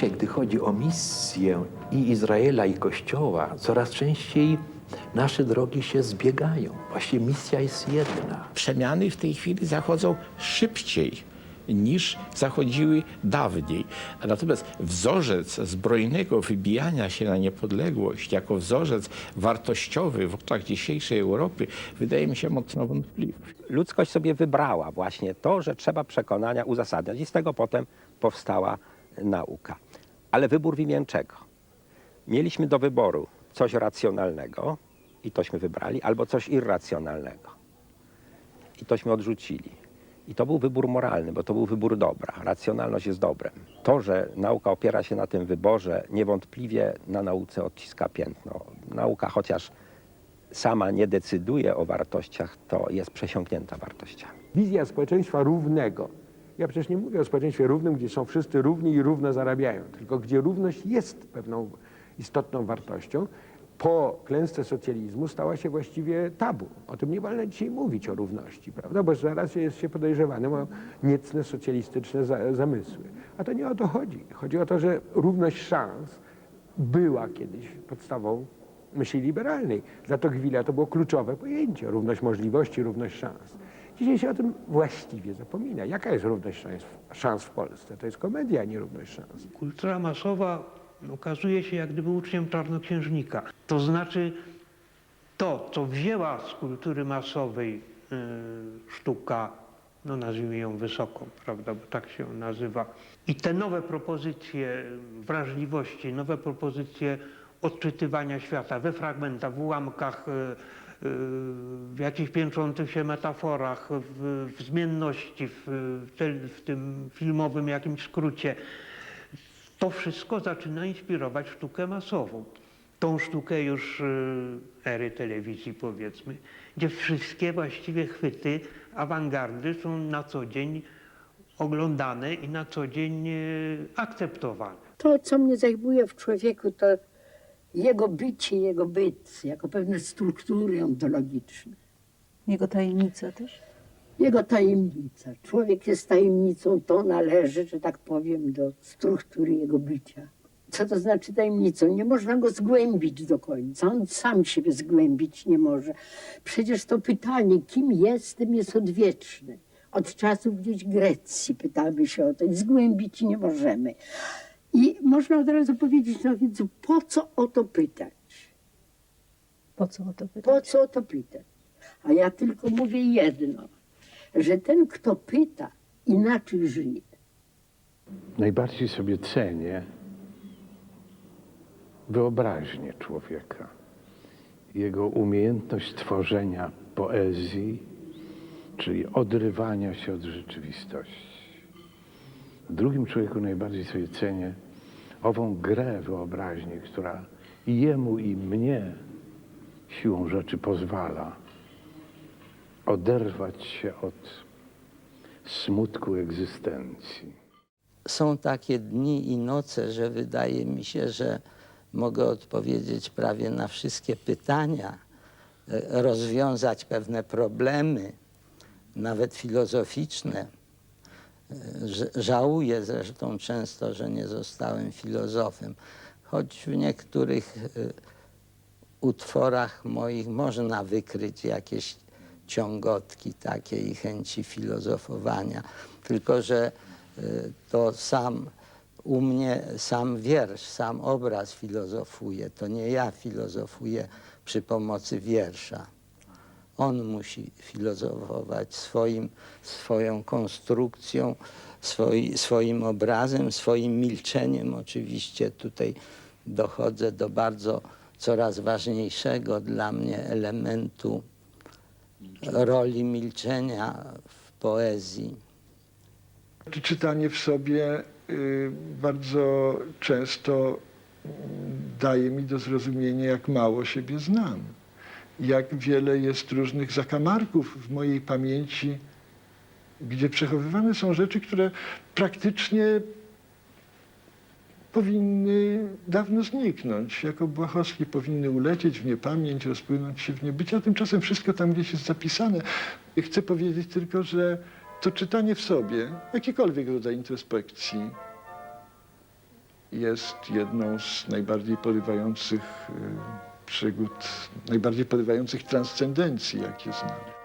dzisiaj, gdy chodzi o misję i Izraela, i Kościoła, coraz częściej nasze drogi się zbiegają. Właśnie misja jest jedna. Przemiany w tej chwili zachodzą szybciej niż zachodziły dawniej. Natomiast wzorzec zbrojnego wybijania się na niepodległość jako wzorzec wartościowy w oczach dzisiejszej Europy wydaje mi się mocno wątpliwy. ludzkość sobie wybrała właśnie to, że trzeba przekonania uzasadniać i z tego potem powstała nauka. Ale wybór w imię czego? Mieliśmy do wyboru coś racjonalnego i tośmy wybrali, albo coś irracjonalnego i tośmy odrzucili. I to był wybór moralny, bo to był wybór dobra. Racjonalność jest dobrem. To, że nauka opiera się na tym wyborze, niewątpliwie na nauce odciska piętno. Nauka, chociaż sama nie decyduje o wartościach, to jest przesiąknięta wartościami. Wizja społeczeństwa równego. Ja przecież nie mówię o społeczeństwie równym, gdzie są wszyscy równi i równo zarabiają, tylko gdzie równość jest pewną istotną wartością. Po klęsce socjalizmu stała się właściwie tabu. O tym nie wolno dzisiaj mówić o równości, prawda? Bo zaraz jest się podejrzewanym o niecne socjalistyczne za, zamysły. A to nie o to chodzi. Chodzi o to, że równość szans była kiedyś podstawą myśli liberalnej. Dla Tocqueville'a to było kluczowe pojęcie. Równość możliwości, równość szans. Dzisiaj się o tym właściwie zapomina. Jaka jest równość szans, w Polsce? To jest komedia, a nie równość szans. Kultura masowa okazuje się jak gdyby uczniem czarnoksiężnika. To znaczy to, co wzięła z kultury masowej y, sztuka, no nazwijmy ją wysoką, prawda, bo tak się nazywa. I te nowe propozycje wrażliwości, nowe propozycje odczytywania świata we fragmentach, w ułamkach, y, y, w jakichś piętrzących się metaforach, w, w zmienności, w, w, tym filmowym jakimś skrócie to wszystko zaczyna inspirować sztukę masową. Tą sztukę już y, ery telewizji powiedzmy, gdzie wszystkie właściwie chwyty awangardy są na co dzień oglądane i na co dzień y, akceptowane. To, co mnie zajmuje w człowieku, to jego bycie, jego byt, jako pewne struktury ontologiczne. Jego tajemnica też? Jego tajemnica. Człowiek jest tajemnicą, to należy, że tak powiem, do struktury jego bycia. Co to znaczy tajemnicą? Nie można go zgłębić do końca. On sam siebie zgłębić nie może. Przecież to pytanie, kim jestem, jest odwieczne. Od czasów gdzieś Grecji pytamy się o to i zgłębić nie możemy. I można od razu powiedzieć, no więc po co o to pytać? Po co o to pytać? Po co o to pytać? A ja tylko mówię jedno, że ten, kto pyta, inaczej żyje. Najbardziej sobie cenię wyobraźnię człowieka, jego umiejętność tworzenia poezji, czyli odrywania się od rzeczywistości. Drugim człowieku najbardziej sobie cenię ową grę wyobraźni, która i jemu, i mnie siłą rzeczy pozwala oderwać się od smutku egzystencji. są takie dni i noce, że wydaje mi się, że mogę odpowiedzieć prawie na wszystkie pytania, e, rozwiązać pewne problemy, nawet filozoficzne. Żałuję zresztą często, że nie zostałem filozofem, choć w niektórych e, utworach moich można wykryć jakieś ciągotki takiej chęci filozofowania. Tylko, że y, to sam u mnie sam wiersz, sam obraz filozofuje. To nie ja filozofuję przy pomocy wiersza. On musi filozofować swoim, swoją konstrukcją, swoi, swoim obrazem, swoim milczeniem. Oczywiście tutaj dochodzę do bardzo coraz ważniejszego dla mnie elementu roli milczenia w poezji. Czy czytanie w sobie y, bardzo często daje mi do zrozumienia, jak mało siebie znam. Jak wiele jest różnych zakamarków w mojej pamięci, gdzie przechowywane są rzeczy, które praktycznie powinny dawno zniknąć. Jako Błahowski powinny ulecieć w niepamięć, rozpłynąć się w niebycie, a tymczasem wszystko tam gdzieś jest zapisane. Chcę powiedzieć tylko, że to czytanie w sobie, jakikolwiek rodzaj introspekcji, jest jedną z najbardziej porywających y, przygód, najbardziej porywających transcendencji, jakie znam.